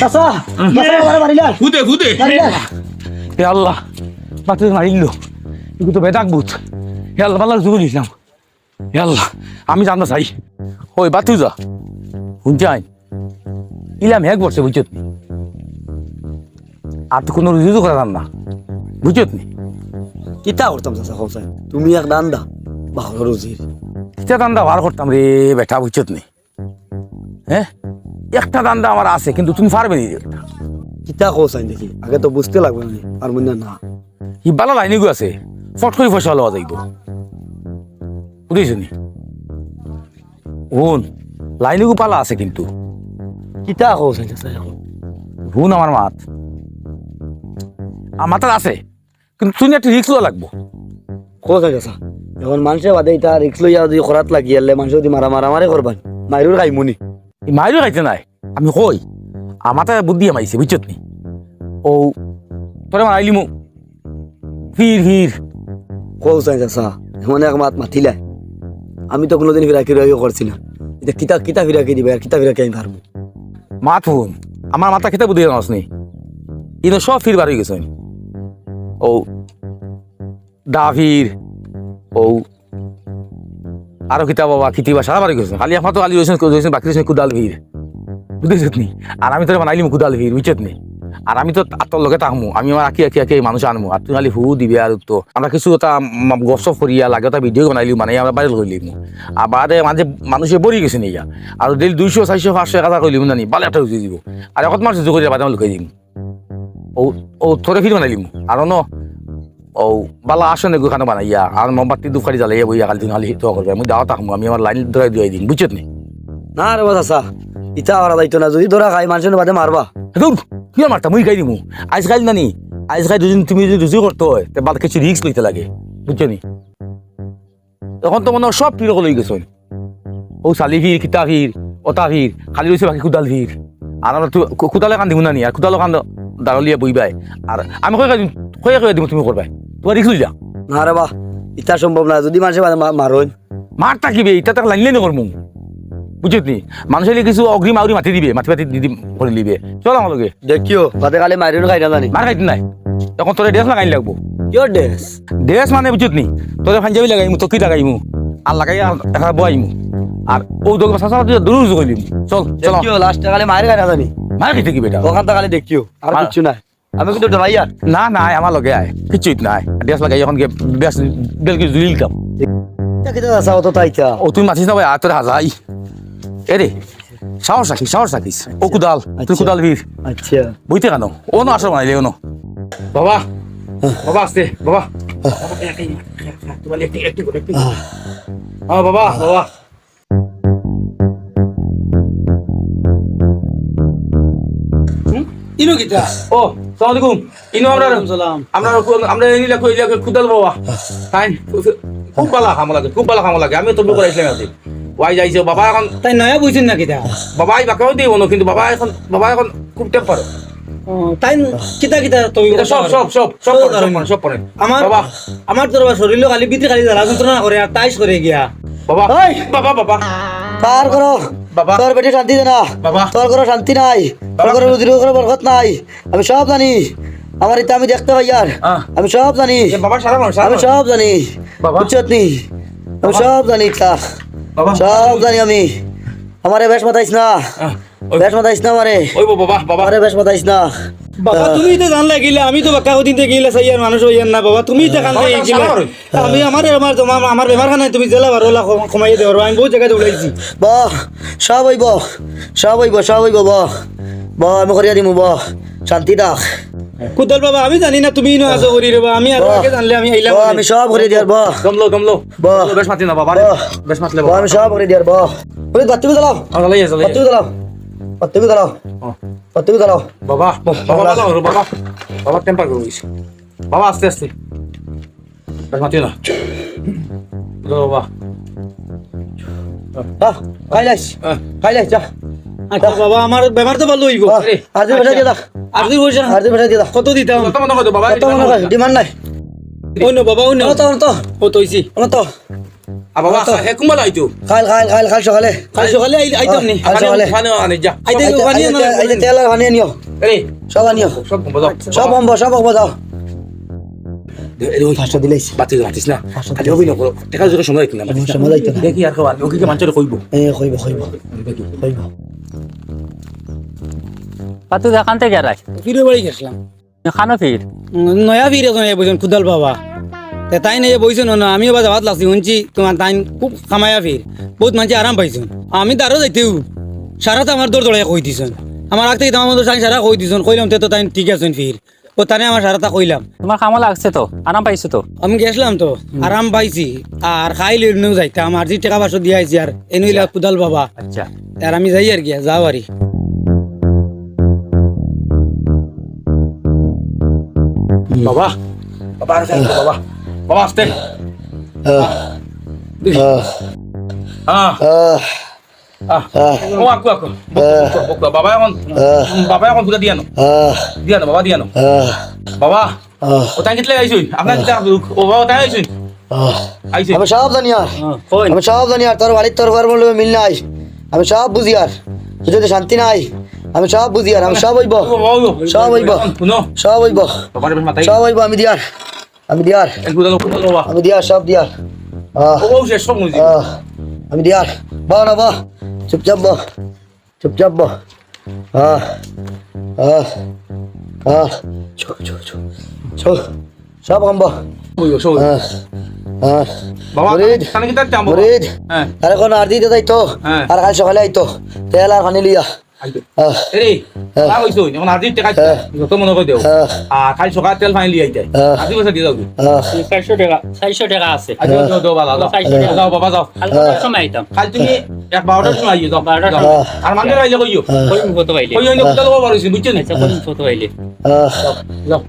চাচা চাচা আমার মারিলা ফুদে ফুদে হে আল্লাহ বাতি মারিল এগুলো তো বেদাক বুত হে আল্লাহ পাল্লার জুগুল ইসলাম। হে আল্লাহ আমি জানতে চাই। ওই বাতি যা শুনছাই ইলাম হেক বসে বুঝছত নি। আর তো কোনো রুজু করা যান না। বুঝছত নি? কিতা করতাম চাচা কৌসাই তুমি এক দান্দা বাহর রুজির। কিতা দান্দা বার করতাম রে বেটা বুঝছত নি। হ্যাঁ? একটা দান্দা আমার আছে কিন্তু তুমি পারবে নি। এটা কিতা কৌসাই দেখি? আগে তো বুঝতে লাগবে না আর মনে না। ই বালা লাইনি গো আছে ফট করে পয়সা লওয়া যাইব বুঝেছ নি হুন লাইনি গো পালা আছে কিন্তু। কিতা কৌসাই এখন হুন আমার মাত। আমার মাথার আছে কিন্তু তুমি একটা রিক্স লওয়া লাগবো। কৌসাই চাচা এখন মানুষে বাদে এটা রিক্স লইয়া যদি খরাত লাগি আলে মানুষ যদি মারা মারা মারে করবান মাইরুর খাইমুনি এই মাইরও খাইতে নাই। আমি কই আমার তার বুদ্ধি আমাইছে বুঝছত নি? ও তোরে মারাইলি মু ফির ফির। কৌসাই চাচা এমন এক মাত মাতিলে। আমি তো কোনোদিন ফিরাকি ফিরাকি করছি না এটা কিতা কিতা ফিরাকি দিবে আর কিতা ফিরাকি আমি পারব মাত হুন আমার মাথা খেতে বুদ্ধি জানাস নি? ইনো সব ফির বার হয়ে গেছে ও দা ফির ও আরও কিতাব বাবা খিতিবা সারা বাড়ি গেছে খালি আমার তো আলি রয়েছেন রয়েছেন বাকি রয়েছেন কুদাল ভিড়। বুঝেছত নি? আর আমি তোর বানাইলি কুদাল ভিড় বুঝছত নি? আর আমি তো তোর লগে থাকমু আমি আমার আঁকি আঁকি আঁকি মানুষ আনমু। আর তুই খালি হু দিবি আর তো। আমরা কিছু এটা গসব করিয়া লাগে ওটা ভিডিও বানাইলি মানে আমরা বাইরে করিলিম আর বাদে মাঝে মানুষে বরি গেছে নিয়া আর ডেলি দুইশো চারশো পাঁচশো, এক হাজার করিলিম না নি বালে একটা উঠে দিব। আর এখন মাস যোগ করিয়া বাদে লুকাই দিম। ও ও থরে ফির বানাইলিম। আর ন ও বালা আসো নে গুখানো বানাইয়া আর মোমবাতি দুখারি জ্বালাইয়া বইয়া কালি দিন খালি তো করবে আমি দাওয়া থাকব আমি আমার লাইন ধরে দিয়ে দিন বুঝছত নি? না রে চাচা ইটা করা যাইতো না যদি ধরা খাই মানুষের বাদে মারবা দৌড় কি মারতা মুই খাই দিমু আজকাল নানি আজকাল দুদিন তুমি যদি রুজু করতে হয় তে বাদ কিছু রিক্স লইতে লাগে বুঝছ নি? এখন তো মনে সব ফিরে লই গেছ। ও সালি ভিড় কিতা ভিড় ওটা ভিড় খালি রয়েছে বাকি কুদাল ভিড় আর আমরা কুদালে কান দিব না নি? আর কুদালো কান দাঁড়লিয়া বইবাই। আর আমি কয়ে কয়ে দিব তুমি করবাই তোমার রিক্স লইলা? না রে বা ইটা সম্ভব না যদি মানুষের বাদে মা- মারোন মার থাকিবে এটা তাকে লাইনলে নকরমু বুঝছত নি? মানুষের কিছু অগ্রিম আউরি মাতি দিবে মাতি মাতি দিদি করে দিবে চল আমার লগে দেখিও বাদে খালি মারিও খাই না জানি। মার খাইতে নাই। এখন তোর ড্রেস লাগাই লাগবো। কিয় ড্রেস ড্রেস মানে বুঝত নি? তোরে পাঞ্জাবি লাগাইমু টকি লাগাইমু আর লাগাই দেখা বয়াইমু আর ও দোক বাসা সারা দূর দূর কইলিম চল চল। লাস্টে খালি মারি খাই না জানি। মার খাইতে কি বেটা ওখান খালি দেখিও আর কিচ্ছু নাই। আমি কিন্তু ডরাই আর না নাই আমার লগে আয় কিচ্ছুই নাই। ড্রেস লাগাই এখন গে বেশ বেল কি জুলিল কাম ও তুই মাছিস না ভাই আর তোর হাজাই এ রে সাহস রাখিস সাহস রাখিস ও কুদাল তুই আচ্ছা। কুদাল ভিড় আচ্ছা। বুঝতে কেন ও না আসো বানাইলে ও বাবা বাবা আসতে বাবা। বাবা বাবা। ইনো কিতা ও সালাম আলাইকুম ইনো আমরা সালাম। আমরা আমরা এই নিলা কইলা খুদাল বাবা। তাই? খুব ভালো খাম লাগে খুব ভালো খাম লাগে। আমি তো বুক করাইছিলাম আছি ওয়াই যাইছে বাবা এখন তাই নয়া বুঝছেন না কিতা বাবা এই বাকাও দিব না কিন্তু বাবা এখন বাবা এখন খুব টেম্পার তাই কিতা কিতা তুমি সব সব সব সব পড়ে, সব পড়ে, আমার বাবা। আমার তোর শরীর খালি বিতি খালি জ্বালা যন্ত্রণা করে আর তাইস করে গিয়া। বাবা! বাবা বাবা। পার করো। বাবা। তোর বেটি শান্তি না বাবা। তোর কোনো শান্তি নাই। তোর কোনো রুজির কোনো বরকত নাই। আমি সব জানি। আমার এটা আমি দেখতে পাই আর। আমি সব জানি। বাবা সারা আমি সব জানি। বাবা। বুঝছত নি আমি সব জানি তা সব জানি আমি। আমারে বেশ মাতাইস না। বেশ মাতাইস না আমারে। বাবা বাবা। আমারে বেশ মাথাইস না। বাবা তুমি তো জানলা গিলে আমি তো বাক্কা দিন গিলে চাই আর মানুষ হইয়ান না বাবা তুমি তো বাবা, গিলে আমি আমার আমার তোমার আমার বেমার খানায় তুমি জেলা বারো লাখ কমাই দেবো আমি বহু জায়গায় দৌড়াইছি। ব সব হইব সব হইব সব হইব ব। ব আমি করিয়া দিমু ব। শান্তি থাক। কুদল বাবা আমি জানি না তুমি নো আছো করি রে বাবা আমি আর। আগে জানলে আমি আইলাম ব আমি সব করে দিয়ার ব। দমলো দমলো বাহ। বেশ মাতি না বাবা বেশ মাতলে ব বাবা। আমি সব করে দিয়ার ব। ওই বাতি জ্বালাও। জ্বালাই জ্বালাই। বাতি জ্বালাও। বাতি জ্বালাও। বাতি জ্বালাও বাবা বাবা ভালো হলো, বাবা বাবা টেম্পার করে গেছে বাবা আস্তে আস্তে। বেশ মাতি না। বাবা। খাইলাইস খাইলাইস যা। আচ্ছা বাবা আমার বেমার তো ভালো হইব বাহ, বেটা দিয়ে দাও। আর তুই বলছ বেটা দিয়ে দাও। কত দিতাম? কত মনে করো বাবা? কত মনে ডিমান্ড নাই। অন্য বাবা ও তৈছি অনত আর বাবা হে আইতো। খাইল খাইল খাইল খাইল সকালে। কাল সকালে আইতাম নি। কাল সকালে। ফানে আনে যা। আইতে আইতে ওখানে আইতে- আইতে তেল আর পানি আনিও। আরে সব আনিও। সব বলো সব হম্ব সব হম্ব যাও পাঁচটা দিলাইছি। বাতি মাতিস না। খালি হবি না দেখা যাবে সময় কিনা সময় যাইতো দেখি আর খাওয়া ওকে কি মানুষের কইব? এ কইব কইব। কইব। পাতু দেখান থেকে রাই ফিরে বাড়ি গেছিলাম। খানো ফির। নয়া ফিরে খুদাল বাবা। তাই নিয়ে বইছেন না আমিও বা যাবাত লাগছি শুনছি তোমার তাই খুব খামায়া ফির। বহুত মানুষ আরাম পাইছেন। আমি তারও যাইতেও সারা তো আমার দৌড় দৌড়াই কই দিছেন। আমার আগ থেকে তোমার মতো তাই সারা কই দিছেন কইলাম তো তাই ঠিক আছেন ফির। ও তানে আমার সারাটা কইলাম। তোমার কামো লাগছে তো আরাম পাইছো তো? আমি গেছিলাম তো আরাম পাইছি। আর খাই লইলেও যাইতাম আর যে টাকা পয়সা দিয়ে আইছি আর এনুইলা কুদাল বাবা আচ্ছা। আর আমি যাই আর গিয়া যাও আরি বাবা বাবা বাবা। বাবা আসতে বাবা এখন বাবা বাবা বাবা কিতলে আপনার কিতা ও বাবা আমি সব জানি আর আমি সব জানি আর তোর বাড়ির তোর ঘর বলবে মিল নাই আমি সব বুঝি আর যদি শান্তি নাই আমি সব বুঝি আর আমি সব হইব সব হইব সব হইব সব হইব আমি দিয়ার আমি দিয়ার। আমি দিয়ার সব দিয়ার। আমি দিয়ার। বাহ না বাহ। চুপচাপ বাহ। চুপচাপ বাহ। আহ আহ আহ। চো চো চো চো সব হ্যাঁ। আর এখন আর দিতে যাইতো? হ্যাঁ। আর কাল সকালে আইতো। তেল আর পানি লিয়া আইতো আহ এরে। না হইছো এখন আজি টাকা। যত কই দেও। আর খালি সকাল তেল ফাইন লিয়ে আইতে। আজি পয়সা দিয়ে দাও চারশো টাকা চারশো টাকা আছে। আজি দাও দাও বালা দাও চারশো টাকা। যাও বাবা যাও সময় আইতাম খালি তুমি এক বারোটার সময় আইও যাও বারোটার আর মানুষের আইলে কইও কই ফটো পাইলে। কই অন্য কোথাও লব পারছিস বুঝছেন আচ্ছা কোন ফটো পাইলে। যাও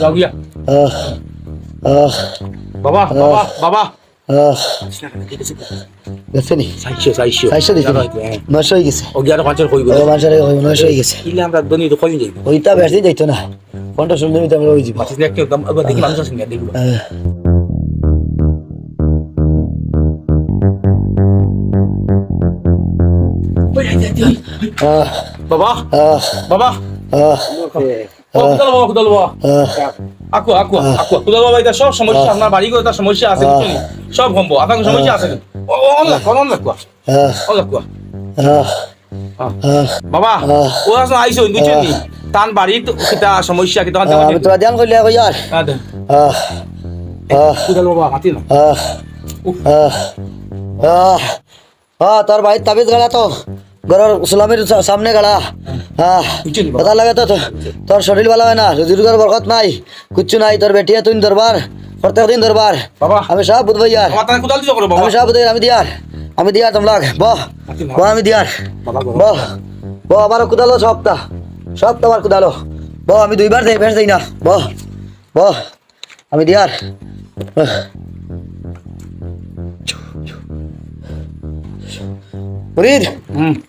যাও গিয়া আহ আহ বাবা বাবা বাবা। আহ গেছে নি সাইশো সাইশো চারশো দিছি নশো হয়ে। গেছে। গিয়া পাঁচের কইব ও মানুষের নশো হয়ে গেছে। ইলে আমরা দনি তো কই যাইব? ওইটা বেশি যাইতো না। ওই যাব দেখি মানুষ দেখব বাবা বাবা। আহ আকু আকু আকু। কুদাল বাবা এটা সব সমস্যা আপনার বাড়ি করে তার সমস্যা আছে সব সম্ভব আপনার সমস্যা আছে। কোয়া কোয়া বাবা ও বুঝছেন নি? তান বাড়ির কিতা সমস্যা কিতা আমি তোরা ধ্যান করলে কই আর কুদাল বাবা মাতি না আহ। আহ। তোর বাড়ির তাবিজ গাড়া তো। ঘরের সুলামের সামনে গাড়া বাবা? কথা লাগে তো তোর শরীর ভালো হয় না? রুজিরুগার বরকত নাই। কিচ্ছু নাই তোর বেটিয়া তুই দরবার প্রত্যেক দিন দরবার আমি সব বুঝব ইয়ার আমার তান কুদাল দিতে করো বাবা। আমি সব বুঝব আমি দিয়ার আমি দিয়ার তোমরা বহ বহ আমি দিয়ার। বহ বহ আমার কুদালো সবটা। সব তোমার কুদালো। বহ আমি দুইবার দেই বেশ দেই না। বহ বহ আমি দিয়ার মুরিদ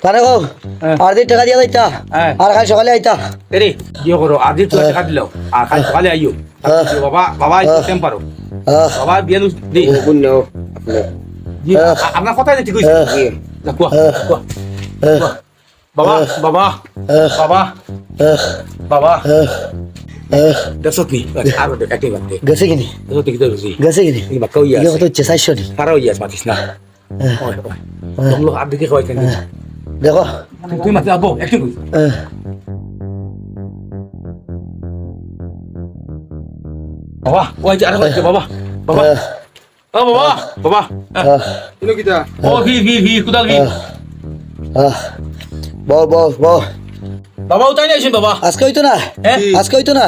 কানে গো হ্যাঁ। আর দিন টাকা দিয়া যাইতা? হ্যাঁ। আর কাল সকালে আইতা? এরে ইয়ে করো? আজি তো টাকা দিলাও আর কাল সকালে আইও। হ্যাঁ। বাবা বাবা আইতো টেম্পারো আহ বাবা বিয়ানু দি হ্যাঁ। আ- আপনার কথা হ্যাঁ। হ্যাঁ। আহ কোয়া। বাবা বাবা। হ্যাঁ। বাবা। বাবা। আর একটি বাদে গেছে কিনি? দেখছত কি গেছে কিনি? বাক্কা ইয়া ইয়ে নি? পারা ইয়া মাতিস না। ওই ওই তোমলো আর দিকে কয় কেন দেখো তুই মাতি আবো একটু কই আহ বাবা ওই যে আর হচ্ছে বাবা বাবা আহ ও বাবা বাবা আহ ইনো কিটা ও ভি ভি ভি কুদাল ভি আহ বল বল বল বাবা উঠাই নাইছেন বাবা। আজকে হইতো না? হ্যাঁ? আজকে হইতো না?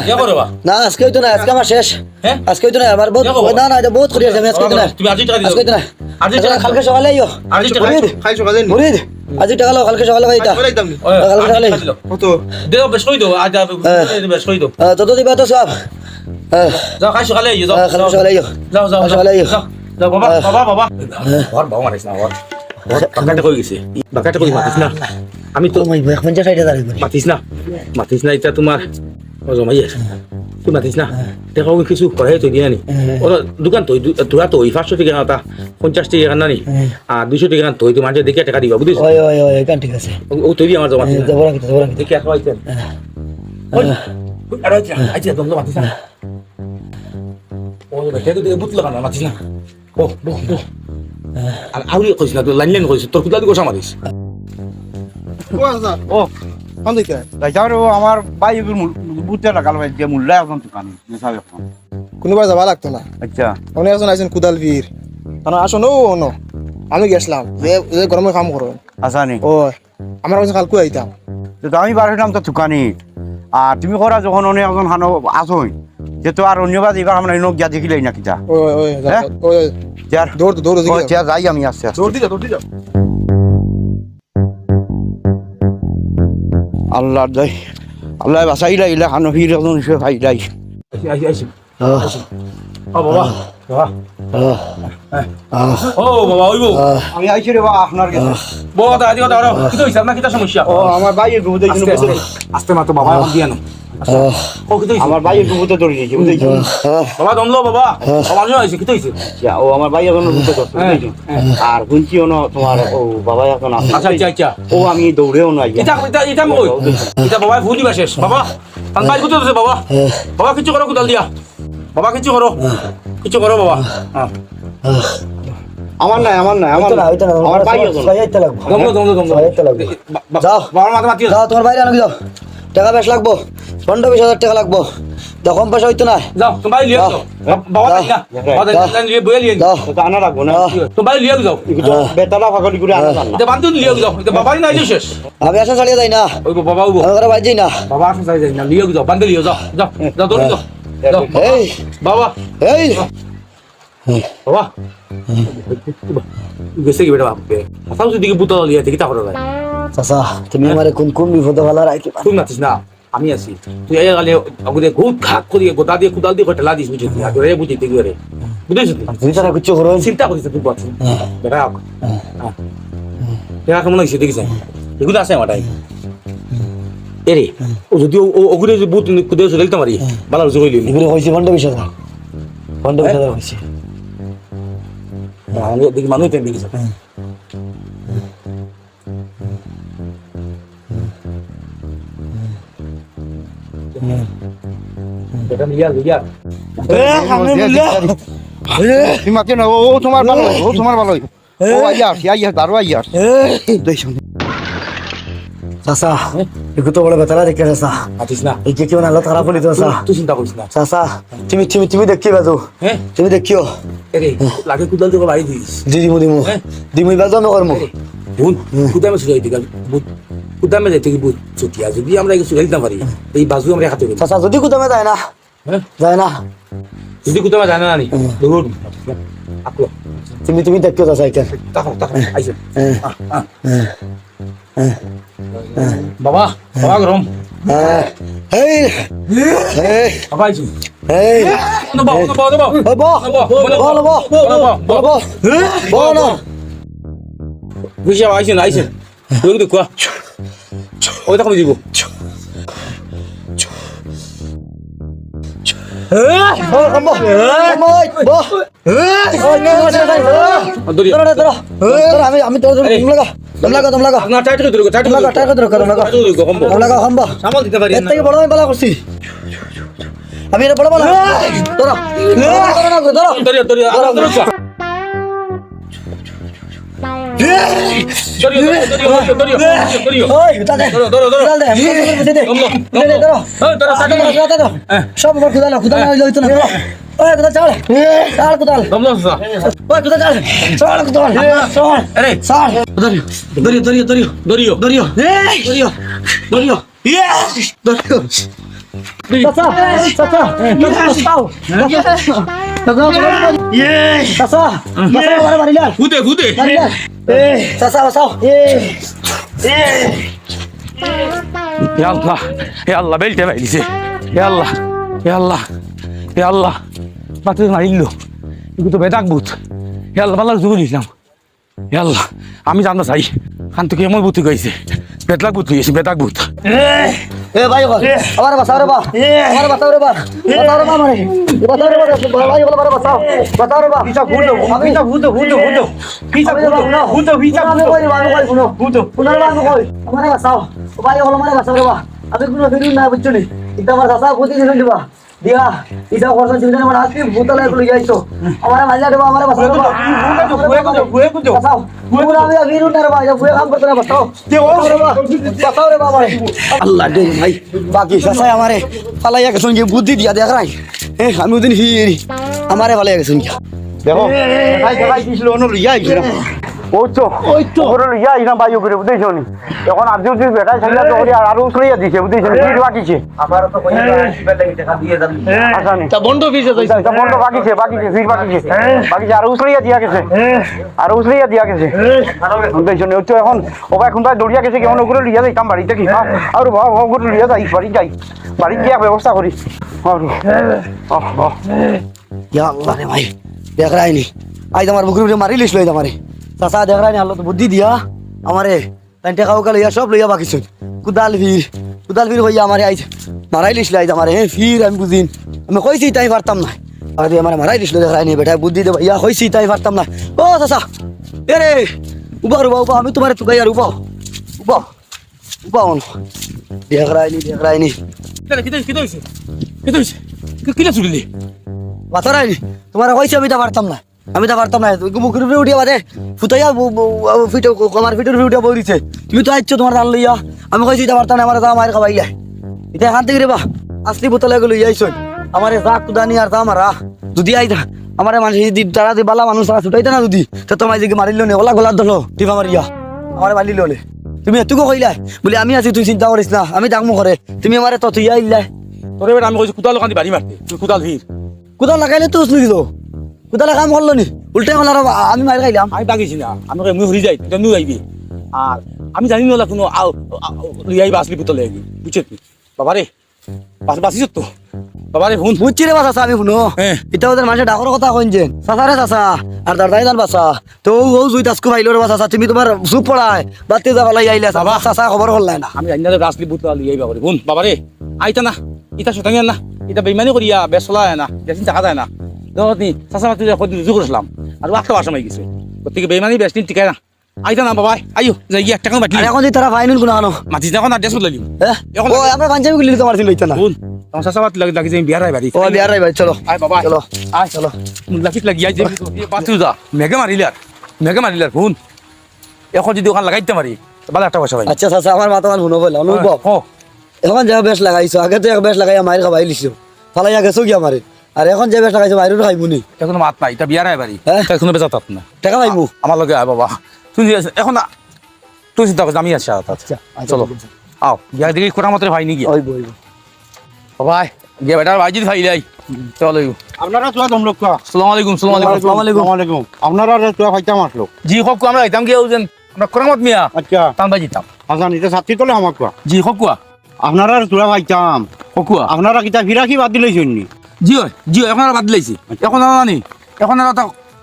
না আজকে হইতো না আজকে আমার শেষ। হ্যাঁ? আজকে হইতো না আমার বহুত না না এটা বহুত করি আছে আজকে হইতো না। তুমি আজি টাকা দিও। আজকে হইতো না। আজি টাকা কালকে সকালে আইও। আজি টাকা খাই সকালে নি মুরিদ আজি টাকা লাও কালকে সকালে ওই কালকে দিলো কত? দেও বেশ কই দাও আজ বেশ কই দাও। তত দিবা তো সব। যাও খাই সকালে আইও যাও। সকালে আইও। যাও যাও সকালে আইও। যাও বাবা বাবা বাবা। ঘর বাবা মারিস না ঘর। বাকাতে কই গেছে? বাকাতে কই? মাতিস না। আমি তো পঞ্চাশ ষাট হাজার মাতিস না। মাতিস না এটা তোমার ও জমাই আছে। তুই মাতিস না। দেখা কিছু করে তুই দিয়ে নি। ওরা দোকান তুই তোরা তো পাঁচশো টাকা পঞ্চাশ টাকা না নি আর দুশো টাকা তুই তুই মাঝে দেখে টাকা দিবা বুঝিস ওই ওই ওই এখান ঠিক আছে। ও আমার জমা দেখি এখন আইতেন আরে দম দম মাতিস না। ও দেখে তো বুতলা না মাতিস না। ও বো বো। আর আউলি কইস না তুই লাইন লাইন কইস তোর দি গোসা মারিস ও কোন দিকে? যাইছার ও আমার ভাই বুতে লাগাল ভাই যে মূল্য এখন। কোনোবার যাবা লাগতো না। আচ্ছা। একজন কুদাল বীর। তারা আসো নো ন। আমি গেছিলাম যে যে গরমে কাম করো। আসা নি ও আমার কাছে কালকে আইতাম। তো আমি বার হইলাম তো দোকানে আর তুমি করা যখন অনেক একজন হানো আসই যে তো আর অন্যবাদ এবার আমরা ইনক যা। দেখিলাই না কিতা যাই আমি আস্তে আস্তে। দৌড় দিকে দৌড় দিকে আল্লাহ যাই আল্লাহ বাসাইলা ইলা হানো হির সমস্যা? ও আমার গুবুতে আস্তে আস্তে আস্তে। বাবা দিয়া নো আমার ভাইয়ের গুবুতে ধরে দিয়েছি বুঝেছি? বাবা দমলো বাবা। আমার জন্য হইছে কি তো হইছে ও আমার ভাই এখন গুবুতে ধরছে বুঝেছি? আর শুনছি না তোমার ও বাবা এখন আছে। আচ্ছা আচ্ছা আচ্ছা। ও আমি দৌড়েও নাই। এটা এটা এটা মই এটা বাবা ভুল শেষ। বাবা তান ভাই কুতো আছে বাবা? বাবা কিছু করো কুদাল দিয়া। বাবা কিছু করো। কিছু করো বাবা। হ্যাঁ আমার নাই আমার নাই আমার না হইতো না আমার ভাই এখন ছয় হাজার লাগবো। দমলো দমলো দমলো হাজার লাগবো। যাও। বাবার মাথা মাতি যাও তোমার বাইরে আনো যাও। টাকা বেশ লাগবো। পনেরো বিশ হাজার টাকা লাগবো। তো কম পয়সা হইতো না। যাও তুমি ভাই লিয়ে যাও বাবা না বাবা তাই লিয়ে বয়ে লিয়ে যাও তো আনা রাখব না তুমি ভাই লিয়ে যাও বেতালা ফাগলি করে আনা জানা। এটা বান্ধব লিয়ে যাও এটা বাবাই নাই শেষ। আমি আসা চালিয়ে যাই না। ওই বাবা ওই আমি ঘরে যাই না। বাবা যাই না। লিয়ে যাও বান্ধব লিয়ে যাও। যাও যাও দৌড়ি যাও। যাও এই। বাবা। এই। বাবা। গেছে কি বেটা বাপে আসাম যদি কি বুতা লিয়ে দেখি তাহলে চাচা তুমি আমার কোন কোন বিপদে ভালো রাখি তুই নাচিস না আমি আছি। তুই এই গালে আগুদে গুদ খাক করিয়ে গোদা দিয়ে কুদাল দিয়ে ঠেলা দিস বুঝি তুই আগে বুঝি তুই করে বুঝেছিস তুই তুই তারা কিচ্ছু করো চিন্তা করিস তুই পাচ্ছিস বেটা দেখা কেমন হয়েছে দেখিস এগুলো আছে আমার এরে ও যদি ওগুলো যদি বুত কুদে চলে দিতে পারি ভালো হচ্ছে কইলি এগুলো হয়েছে পনেরো বিশ হাজার পনেরো বিশ হাজার হয়েছে দেখি মানুষ তেন ও তোমার ভালো ও তোমার ভালো চাচা একটু তো বড় বেতারা দেখে চাচা না এই যে কেউ না খারাপ হলি তো চাচা তুই চিন্তা করিস না চাচা তুমি তুমি তুমি দেখি বাজু তুমি দেখিও এরে লাগে কুদাল থেকে বাড়ি দিস দি দিমু দিমু দিমু বাজু আমি করমু বুন কুদামে দিকে বুত কুদামে যাইতে কি ছুটিয়া যদি আমরা কিছু দিতে পারি এই বাজু আমরা হাতে চাচা যদি কুদামে যায় না? হ্যাঁ? যায় না। যদি কুদামে জানা না নি দৌড়। আকলো তুমি তুমি দেখিও চাচা তাকো তাকো আইছে। বাবা বাবা গরম। এই এই বাবা আইছে। এই বুঝি ওই তখন দিব আমি আমি তো তুমি লাগা লাগা লাগা না টাইট করে ধরো টাইট লাগা লাগা করে ধরো তুমি লাগা কম্বো সামাল দিতে পারি এর থেকে বড় আমি পালা করছি আমি এটা বড় বলা ধরো ধরো ধরো ধরো ধরো সব আমার খুদা না খুদা না হইতো না ওই কুদাল চাল চাল সা ওই কুদাল চাল চাল চাচা চাচা চাচা বারে বাড়িলা ফুদে ফুদে বাড়িলা চাচা বাসাও Ya Allah, ya Allah belte বাইলিছে Ya Allah, ya Allah, ya Allah মাত্র মারিল এগুলো তো বেদাক বুথ Ya Allah বাল্লার জুগুল ইসলাম Ya Allah এ ভাই আমার বাঁচাও রে বা। আমার বাঁচাও রে বা। বাঁচাও রে বা আমারে। বাঁচাও রে বা ভাই ওগো আমার বাঁচাও বাঁচাও রে বা। পিছা ভূত পিছা ভূত ভূত ভূত পিছা রে বা ভূত শুনো পিছা আমি ভূত কই আমি কই শুনো। ভূত পুনর বা আমি কই। আমারে বাঁচাও ও ভাই আমারে বাঁচাও রে বা। আমি কোনো ভিডিও না বুঝছ নি ইতা আমার দাদা দিবা দিয়া ইতা করছেন চিন্তা না আজকে ভূতালে গুলো যাইছো। আমারে মাইলা দেবা আমারে বাঁচাও রে বা ভুয়ে কুদো ভুয়ে কুদো বাঁচাও। পুরা আমি ভিডিও না রে বা বুয়ে কাম করতে না বাঁচাও বাঁচাও রে বা বাঁচাও রে বা আমারে আল্লাহ দে ভাই বাকি চাচাই আমারে পালাইয়া গেছেন যে বুদ্ধি দিয়া দেখ রাই হ্যাঁ আমি ওদিন হিরি আমারে পালাইয়া গেছেন কি দেখো দেখাই দেখাই দিছিল অন্য লইয়া আইছিল ওই তো ওই তো ওরে লইয়া আইনা বাইও করে বুঝাইছো নি এখন আর যদি তো আর দিছে নি কি বাকিছে? আমারও তো কইয়া টাকা দিয়ে যাবি। তা বন্ধ ফিসে যাইছে। এটা বন্ধ বাকিছে বাকিছে ফির বাকিছে। বাকিছে আর উসরিয়া দিয়া গেছে। আর উসরিয়া দিয়া গেছে। নি এখন ওবা এখন তাই দৌড়িয়া গেছে কি অন্য করে লইয়া যাইতাম বাড়িতে কি? আর ভাব ভাব করে লইয়া যাই বাড়ি যাই। বাড়ি গিয়া ব্যবস্থা করি। আর। আহ আহ। ইয়া আল্লাহ রে ভাই দেখ রাই নি আজ আমার বুকুর মারি লিস লই আমারে চাচা দেখ রাই নি আল্লাহ তো বুদ্ধি দিয়া। আমারে তাই টাকা উকা লইয়া সব লইয়া বাকি শুন কুদাল ভিড় কুদাল ভিড় হইয়া আমারে আইজ মারাই লিস লাই আমারে হ্যাঁ ফির আমি বুঝিন আমি কইছি তাই পারতাম না দিয়ে আমারে মারাই লিস দেখ রাই নি বেটা বুদ্ধি দে ইয়া কইছি তাই পারতাম না ও চাচা এ রে উবা রুবা উবা আমি তোমারে তুকাই আর উবা উবা উবা অন। দেখ রাই নি দেখ রাই নি। কিতা কিতা হইছে কিতা হইছে কিলা চুরিলি কথা রাইনি তোমার কইছে আমি তা পারতাম না আমি তা পারতাম না বুকুর উপরে উঠিয়া বাদে ফুটাইয়া ফিটো আমার ফিটোর উপরে উঠিয়া বই দিছে। তুমি তো আইছো তোমার দান লইয়া। আমি কইছি তা পারতাম না আমার তা মায়ের খাবাইলা এটা এখান থেকে রেবা আসলি বোতলে গুলো আইছো আমার যা কুদানি আর তা মারা যদি আইতা আমার মানুষ তারা দি বালা মানুষ তারা ছুটাইতে না যদি তো তোমার দিকে মারিল নে ওলা গোলার ধরলো টিপা মারিয়া আমার মারিল লে তুমি এতুকো কইলা বলে আমি আছি তুই চিন্তা করিস না আমি ডাকমু করে তুমি আমারে তো তুই আইলা তোরে আমি কইছি কুদাল ওখান বাড়ি মারতে তুই কুদাল ভিড় কোথাও লাগাইলে তো উসলি দিল কোথাও কাম করল নি? উল্টে গেল আর আমি মার খাইলাম। আমি দাগিছি না। আমি কই মুই হরি যাই তুই আইবি আর আমি জানি না কোনো আও লই আইবা আসলি পুতলে আইবি বুঝছিস বাবা রে বাস বাসিস তো? বাবা রে হুন বুঝছি রে বাসা আমি শুনো। এটা ওদের মানুষের ডাকর কথা কইছে চাচা রে চাচা আর দাদাই দান বাসা তো ও জুই তাসকু ভাইলো রে বাসা তুমি তোমার চুপ পড়ায় বাতি যাবা লাই আইলা বাবা। চাচা খবর করলাই না? আমি জানি না যে আসলি পুতলে আইবা করে হুন বাবা রে আইতা না ইটা শতাঙ্গি না। ইটা বেইমানি করিয়া বেসলা না বেশি টাকা যায় না। দনি চাচা রুজু করছিলাম আর একটা বাসা মাই গেছে। গতিকে বেইমানি বেশ দিন টিকায় না আইতা না বাবা আইও যাই গিয়া বাটলি এখন তারা কোন আনো। মাতিস না এখন আড্রেস বদলালি এখন ও আমরা পাঞ্জাবি গুলি তোমার ছিল ইচ্ছা না। হুন তোমার চাচা মাতি লাগি লাগি যাই বিয়ার আইবারি ও বিয়ার রাই ভাই চলো। আয় বাবা চলো। আয় চলো। লাগি আই যা মেঘে মারিলার মেঘে মারিলার ফোন এখন যদি ওখান লাগাইতে মারি ভালো একটা পয়সা পাই আচ্ছা চাচা আমার মাথা মান শুনো বলে অনুভব এখন যে বেশ লাগাইছো আগে তো এক বেশ লাগাইয়া মায়ের খাবাই লিছো। ফালাইয়া গেছো কি আমারে আর এখন যে বেশ লাগাইছো বাইরেও খাইবো নি। এখন মাত নাই এটা বিয়ার হ্যাঁ? এখন বেচা তাত না টাকা পাইবো? আমার লগে আয় বাবা। তুই এখন তুই চিন্তা করছিস আমি আছি আর তাত। আচ্ছা আচ্ছা, চলো। আও বিয়ার দিকে কোনা মতো ভাই নাকি? ওই বই বাবা গিয়ে বেটার ভাই যদি ভাই লাই চলো আপনারা চুয়া তোমরা চুয়া সালাম আলাইকুম সালাম আলাইকুম। আসসালামু আলাইকুম। আলাইকুম। আপনারা চুয়া ফাইতাম আসলো। জি হোক আমরা আইতাম গিয়ে ওজন আমরা কোরামত মিয়া? আচ্ছা। তাম বাই জিতাম আচ্ছা ছাত্রী তোলে আমার জি হোক আপনারা চুয়া ফাইতাম হকুয়া আপনারা কিতা ফিরাকি বাদ দিলেছেন নি? জিও জিও এখন আর বাদ দিলাইছি। এখন আর নানি এখন আর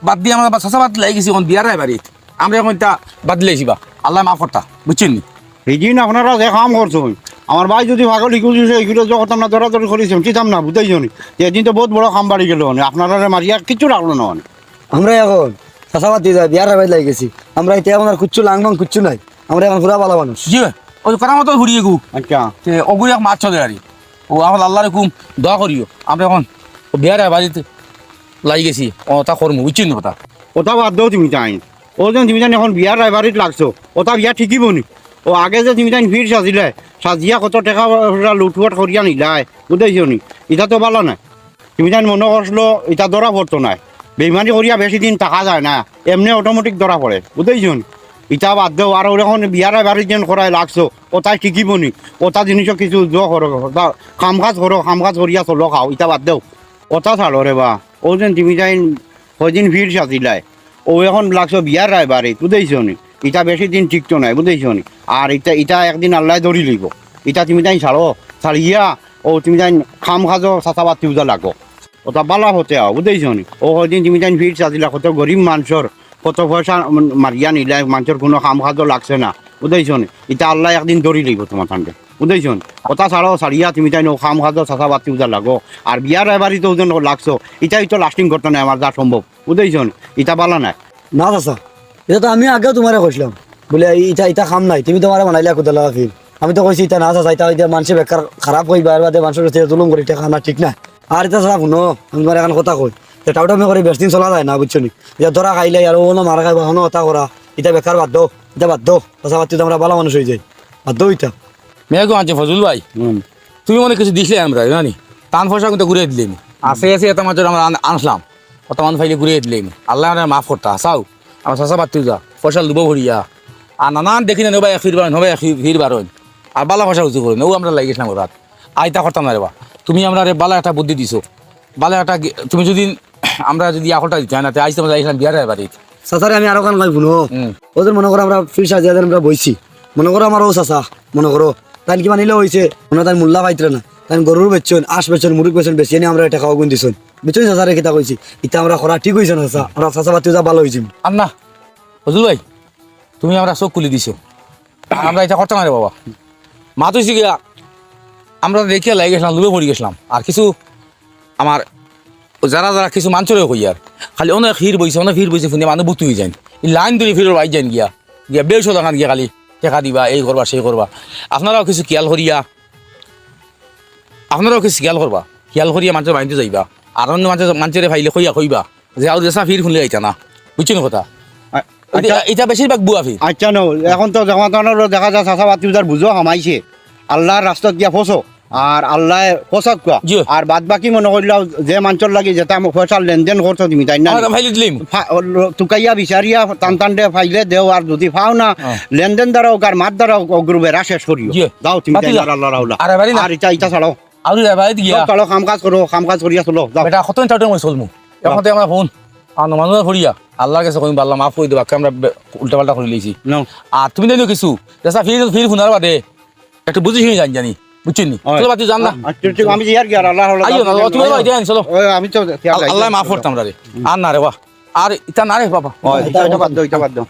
বাদ দিয়ে আমরা চাষা বাদ লাগি গেছি এখন বিয়ার বাড়ি আমরা এখন তা বাদ দিলাইছি বা। আল্লাহ মাফ করতা বুঝছেন নি? সেইদিন আপনারা যে কাম করছেন আমার ভাই যদি ভাগল ইকুল এগুলো যখন না দরাদরি করেছেন চিতাম না বুঝাইছো নি? এদিন তো বহুত বড় কাম বাড়ি গেল আপনারা মারিয়া কিচ্ছু রাখল না আমরা এখন চাষাবাদ দিয়ে যাই বিয়ার রাবাই লাগে গেছি। আমরা এতে এখন আর কুচ্ছু লাংবাং কুচ্ছু নাই। আমরা এখন পুরা ভালো মানুষ। জিও ওই করামত ঘুরিয়ে গু আচ্ছা। এক মাছ চলে আরি ও আমার আল্লাহর হুকুম, দোয়া করিও। আমরা এখন বিয়ার বাড়িতে লাগি গেছি। ও তা করমু, বুঝছেন নি কথা? ওটা বাদ দাও তুমি তাই ও যেন তুমি জানি এখন বিয়ার রায়বাড়িত লাগছো। ওটা বিয়া ঠিকিব নি ও আগে যে তুমি তাই ভিড় সাজিলে, সাজিয়া কত টাকা লুটুয়াট করিয়া নিলাই বুঝাইছো নি? এটা তো ভালো নাই। তুমি তাই মনে করছিল এটা ধরা পড়তো নাই। বেইমানি করিয়া বেশি দিন টাকা যায় না, এমনি অটোমেটিক ধরা পড়ে, বুঝাইছো নি? ইটা বাদ দাও আর এখন বিয়ার বাড়ির যেন করাই লাগছো। ওটাই শিকিব নি ওটা জিনিসও কিছু কাম কাজ করো কাম কাজ করিয়া চলো খাও ইটা বাদ দাও। ওটা ছাড়ো রে বা ও যেন তুমি যাই কদিন ভিড় সাজিলাই। ও এখন লাগছো বিয়ার রায় বাড়ি বুঝাইছো নি ইটা বেশি দিন টিকতো নাই বুঝাইছো নি আর ইটা ইটা একদিন আল্লাহ ধরি লইব। ইটা তুমি তাই ছাড়ো ছাড়িয়া ও তুমি তাই খাম খাজো চাচাবাদ তিউজা লাগো ওটা বালা হতে আও বুঝাইছো নি ও কদিন তুমি তাই ভিড় সাজিলা কত গরিব মানুষের কত পয়সা মারিয়া নিলাই মানুষের কোনো কাম কাজও লাগছে না। বুঝাইছো নি? ইটা আল্লাহ একদিন দৌড়ি লইব তোমার ঠান্ডে বুঝাইছো কথা ছাড়াও ছাড়িয়া তুমি তাই খাম খাদ্য চাষা বাতি উজা লাগো। আর বিয়ার এবারই তো ওজন লাগছো। ইটাই তো লাস্টিং করতে নাই আমার যা সম্ভব বুঝাইছো নি? ইটা বালা নাই? না চাচা এটা তো আমি আগেও তোমারে কইছিলাম বলে ইটা ইটা খাম নাই, তুমি তোমারে বানাইলে কুদাল ফির আমি তো কইছি ইটা না চাচা, ইটা ইটা মানুষে বেকার খারাপ কইবা আর বাদে মানুষের জুলুম করে ইটা খানা ঠিক না আর এটা চাচা, শুনো, আমি তোমার এখন কথা কই এটা টাউটা আমি করে বেশ দিন চলা যায় না বুঝছ নি? এটা ধরা খাইলে আর ও না মারা খাইবা হনো কথা করা ইটা বেকার বাদ দাও ইটা বাদ দাও চাচা বাদ আমরা ভালো মানুষ হয়ে যাই বাদ দাও মেয়ে মেয়েকে আনছে ফজল ভাই। তুমি মনে কিছু দিছিলে আমরা জানি? টান পয়সা কিন্তু ঘুরিয়ে দিলেন আসে আসে এটা মাত্র আমরা আন- আনলাম কত মান ফাইলে ঘুরিয়ে দিলেন আল্লাহ আমাদের মাফ করতা চাও। আমার চাষা পাতি যা পয়সা লুব ভরিয়া আর নানান দেখি না নবাই ফির বারণ নবাই ফির বারণ আর বালা পয়সা উঁচু করেন ও আমরা লাগিয়েছিলাম রাত আইতা করতাম না রে বা তুমি আমরা রে বালা একটা বুদ্ধি দিছো। বালা একটা তুমি যদি আমরা যদি আকলটা দিতে না আইসি আমরা যাইছিলাম বিয়ারে বাড়িতে। চাচারে আমি আরও কান কই শুনো ওদের মনে করো আমরা ফির সাজিয়া আমরা বইছি। মনে করো আমার ও চাচা মনে করো। তাই কি মানিলে হয়েছে মনে তাই মূল্যা পাইতরে না। তাই গরুর বেচছেন আশ বেচছেন মুরুখ বেচছেন বেশি এনে আমরা খাওয়া গুণ দিছেন। বুঝছেন চাচারে কিতা কইছি ইটা আমরা করা ঠিক হয়েছে না চাচা? আমরা চাচা পাতিও যা ভালো হয়েছি আর না বুঝল ভাই তুমি আমরা চোখ খুলে দিছো। আমরা এটা করতে না রে বাবা। মা তো গিয়া আমরা দেখিয়া লাগে গেছিলাম লুবে পড়ে গেছিলাম। আর কিছু আমার যারা যারা কিছু মাঞ্চরে কই আর। খালি অনেক ভিড় বইছে অনেক ভিড় বইছে শুনে মানুষ বুতুই যান এই লাইন ধরে ফিরে বাইর যান গিয়া। গিয়া বেশ দোকান গিয়া খালি। টেকা দিবা এই করবা সেই করবা আপনারাও কিছু খেয়াল করিয়া আপনারাও কিছু খেয়াল করবা খেয়াল করিয়া মানুষের বাড়িতে যাইবা। আর অন্য মানুষের মানুষের ফাইলে কইয়া কইবা যে আর দেশা ভিড় শুনলে আইতা না। বুঝছেন কথা? আ- আচ্ছা। এটা- এটা বেশিরভাগ বুয়া ফির আচ্ছা ন এখন তো জমাতানোর দেখা যায় চাষা বাতি উজার বুঝো হামাইছে। আল্লাহর রাস্তাত গিয়া ফসো আর আল্লাহ জি। আর বাদ বাকি মনে করলাম যে মাঞ্চর লাগে যেটা আমার পয়সার লেনদেন করছ তুমি তাই না? তুকাইয়া বিচারিয়া টান টান দে ফাইলে দেও আর যদি ফাও না। লেনদেন দ্বারা হোক আর মাত দ্বারা হোক অগ্রবে শেষ করিও। যাও তুমি আল্লাহ রাউলা আর ইটা ইটা ছাড়াও দিয়া। ছাড়াও কাম কাজ করো কাম কাজ করিয়া চলো বেটা কত চাউটে মই চলমু। এখন আমরা ফোন। আর মানুষ ভরিয়া আল্লাহর কাছে কইম আল্লাহ মাফ করে দেবা আমরা উল্টা পাল্টা করে নাও আর তুমি জানো কিছু? ফির ফির শুনার বাদে। একটু বুঝি শুনি জানি জানি। বুঝছেন। চলো বাতি জান না। আমি জিয়ার গিয়া আল্লাহ আইও না তুমি ভাই দেন চলো। আমি তো আল্লাহ মাফ করতাম রে আর না রে বাহ আর ইটা না রে বাবা। এটা এটা বাদ দাও এটা বাদ দাও।